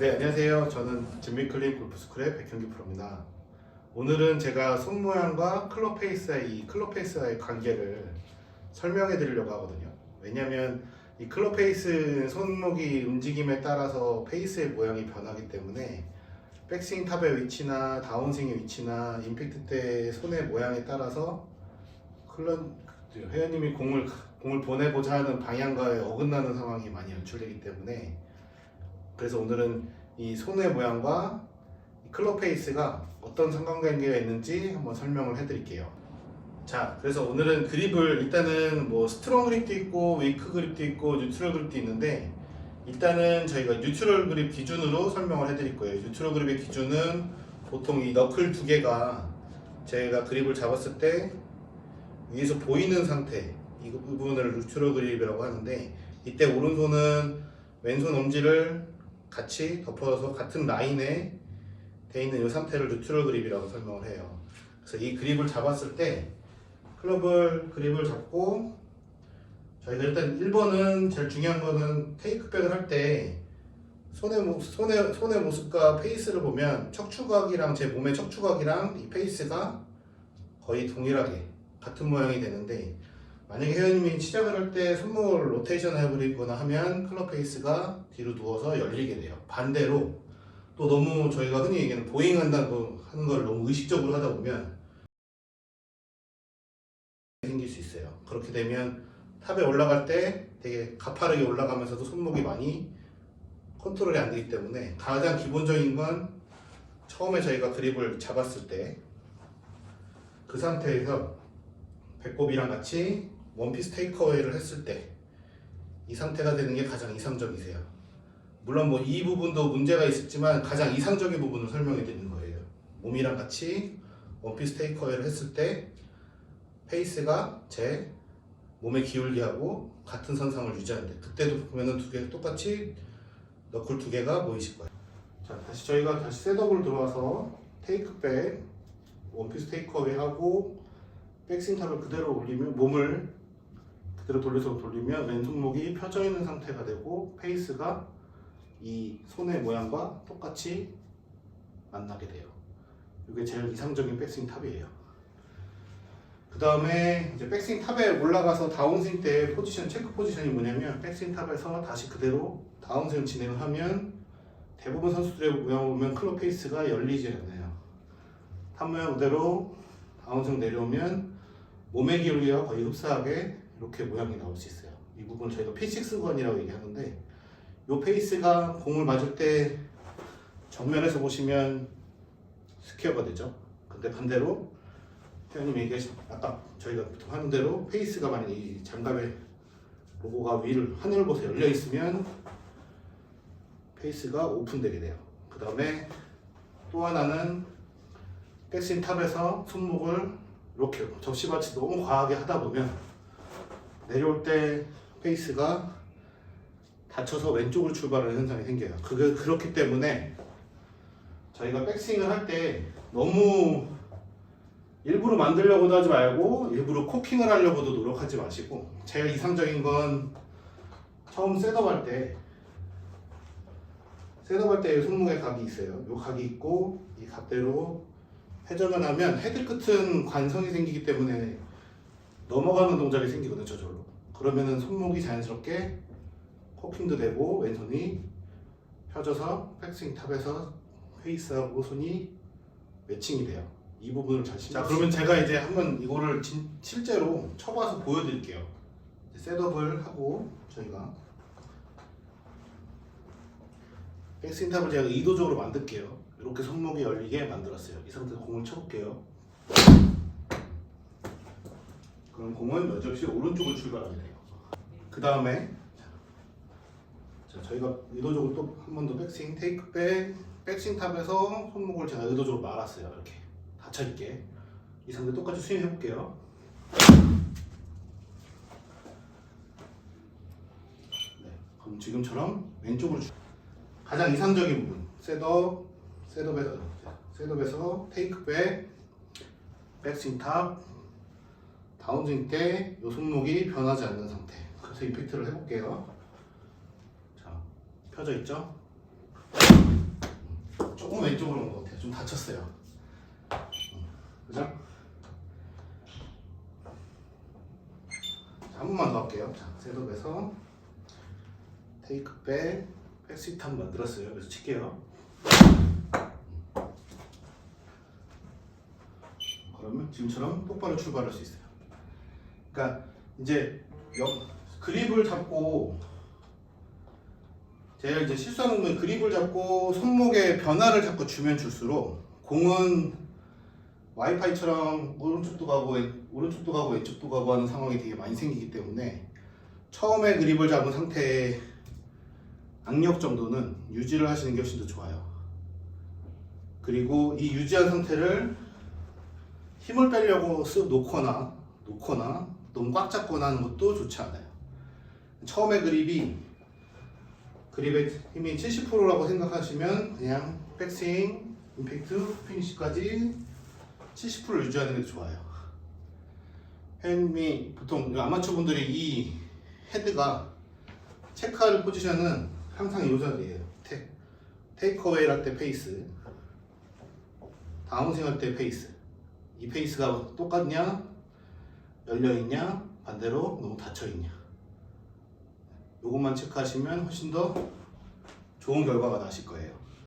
네, 안녕하세요. 저는 진미클립 골프스쿨의 백현기 프로입니다. 오늘은 제가 손 모양과 클럽 페이스의 이 클럽 페이스와의 관계를 설명해 드리려고 하거든요. 왜냐면 이 클럽 페이스 손목이 움직임에 따라서 페이스의 모양이 변하기 때문에 백스윙 탑의 위치나 다운스윙의 위치나 임팩트 때 손의 모양에 따라서 클런 회원님이 공을 공을 보내고자 하는 방향과에 어긋나는 상황이 많이 연출되기 때문에 그래서 오늘은 이 손의 모양과 이 클럽 페이스가 어떤 상관관계가 있는지 한번 설명을 해드릴게요. 자, 그래서 오늘은 그립을 일단은 뭐 스트롱 그립도 있고 웨이크 그립도 있고 뉴트럴 그립도 있는데 일단은 저희가 뉴트럴 그립 기준으로 설명을 해드릴 거예요. 뉴트럴 그립의 기준은 보통 이 너클 두 개가 제가 그립을 잡았을 때 위에서 보이는 상태 이 부분을 뉴트럴 그립이라고 하는데 이때 오른손은 왼손 엄지를 같이 덮어서 같은 라인에 돼 있는 이 상태를 뉴트럴 그립이라고 설명을 해요. 그래서 이 그립을 잡았을 때 클럽을 그립을 잡고 저희가 일단 1번은 제일 중요한 거는 테이크백을 할 때 손의 모, 손의 손의 모습과 페이스를 보면 척추각이랑 제 몸의 척추각이랑 이 페이스가 거의 동일하게 같은 모양이 되는데 만약에 회원님이 시작을 할 때 손목을 로테이션 해버리거나 하면 클럽 페이스가 뒤로 누워서 열리게 돼요. 반대로 또 너무 저희가 흔히 얘기하는 보잉 한다고 하는 걸 너무 의식적으로 하다 보면 생길 수 있어요. 그렇게 되면 탑에 올라갈 때 되게 가파르게 올라가면서도 손목이 많이 컨트롤이 안 되기 때문에 가장 기본적인 건 처음에 저희가 그립을 잡았을 때 그 상태에서 배꼽이랑 같이 원피스 테이크어웨이를 했을 때 이 상태가 되는 게 가장 이상적이세요. 물론 뭐 이 부분도 문제가 있었지만 가장 이상적인 부분을 설명해 드리는 거예요. 몸이랑 같이 원피스 테이크어웨이를 했을 때 페이스가 제 몸의 기울기하고 같은 선상을 유지하는데 그때도 보면은 두 개 똑같이 너클 두 개가 보이실 거예요. 자 다시 저희가 다시 셋업을 들어와서 테이크백 원피스 테이크어웨이 하고 백스윙 탑을 그대로 올리면 몸을 그대로 돌려서 돌리면 왼손목이 펴져 있는 상태가 되고 페이스가 이 손의 모양과 똑같이 만나게 돼요. 이게 제일 이상적인 백스윙 탑이에요. 그 다음에 이제 백스윙 탑에 올라가서 다운스윙 때 포지션 체크 포지션이 뭐냐면 백스윙 탑에서 다시 그대로 다운스윙 진행을 하면 대부분 선수들의 모양을 보면 클럽 페이스가 열리지 않아요. 탑 모양 그대로 다운스윙 내려오면 몸의 기울기가 거의 흡사하게 이렇게 모양이 나올 수 있어요. 이 부분 저희가 P6건이라고 얘기하는데 이 페이스가 공을 맞을 때 정면에서 보시면 스퀘어가 되죠. 근데 반대로 회원님 얘기하신 아까 저희가 보통 하는 대로 페이스가 만약 이 장갑의 로고가 위를 하늘을 보서 열려 있으면 페이스가 오픈되게 돼요. 그 다음에 또 하나는 백스윙 탑에서 손목을 이렇게 접시같이 너무 과하게 하다 보면 내려올 때 페이스가 닫혀서 왼쪽으로 출발하는 현상이 생겨요. 그게 그렇기 때문에 저희가 백스윙을 할 때 너무 일부러 만들려고도 하지 말고 일부러 코킹을 하려고도 노력하지 마시고 제일 이상적인 건 처음 셋업 할 때 셋업 할 때 손목에 각이 있어요. 요 각이 있고 이 각대로 회전을 하면 헤드 끝은 관성이 생기기 때문에 넘어가는 동작이 생기거든요, 저절로. 그러면은 손목이 자연스럽게 코킹도 되고 왼손이 펴져서 백스윙 탑에서 페이스하고 손이 매칭이 돼요. 이 부분을 잘 신경. 자, 그러면 제가 이제 한번 이거를 진- 실제로 쳐봐서 보여드릴게요. 이제 셋업을 하고 저희가 백스윙 탑을 제가 의도적으로 만들게요. 이렇게 손목이 열리게 만들었어요. 이 상태에서 공을 쳐볼게요. 그럼 공은 여지없이 오른쪽으로 출발하게 돼요. 그 다음에 자, 저희가 의도적으로 또 한 번 더 백스윙 테이크백 백스윙 탑에서 손목을 제가 의도적으로 말았어요. 이렇게 닫혀 있게 이 상태 똑같이 스윙 해볼게요. 네, 그럼 지금처럼 왼쪽으로 출- 가장 이상적인 부분 셋업 셋업에서 셋업에서 테이크백 백스윙 탑 다운스윙 때요 손목이 변하지 않는 상태 그래서 임팩트를 해볼게요 자 펴져 있죠 조금 왼쪽으로 온 것 같아요. 좀 다쳤어요. 음, 그죠? 자, 한 번만 더 할게요. 자, 셋업에서 테이크백, 백스위트 한번 만들었어요. 그래서 칠게요. 그러면 지금처럼 똑바로 출발할 수 있어요. 그러니까 이제 여, 그립을 잡고 제가 이제 실수하는 건 그립을 잡고 손목에 변화를 자꾸 주면 줄수록 공은 와이파이처럼 오른쪽도 가고 왼- 오른쪽도 가고 왼쪽도 가고 하는 상황이 되게 많이 생기기 때문에 처음에 그립을 잡은 상태의 악력 정도는 유지를 하시는 게 훨씬 더 좋아요. 그리고 이 유지한 상태를 힘을 빼려고 쓱 놓거나 놓거나 너무 꽉 잡거나 하는 것도 좋지 않아요. 처음에 그립이 그립의 힘이 70%라고 생각하시면 그냥 백스윙, 임팩트, 피니시까지 70% 유지하는 게 좋아요. 햄이 보통 아마추어 분들이 이 헤드가 체크할 포지션은 항상 이 자리예요. 테, 테이크어웨이 할 때 페이스, 다운스윙 할 때 페이스. 이 페이스가 똑같냐, 열려 있냐, 반대로 너무 닫혀 있냐. 요것만 체크하시면 훨씬 더 좋은 결과가 나실 거예요.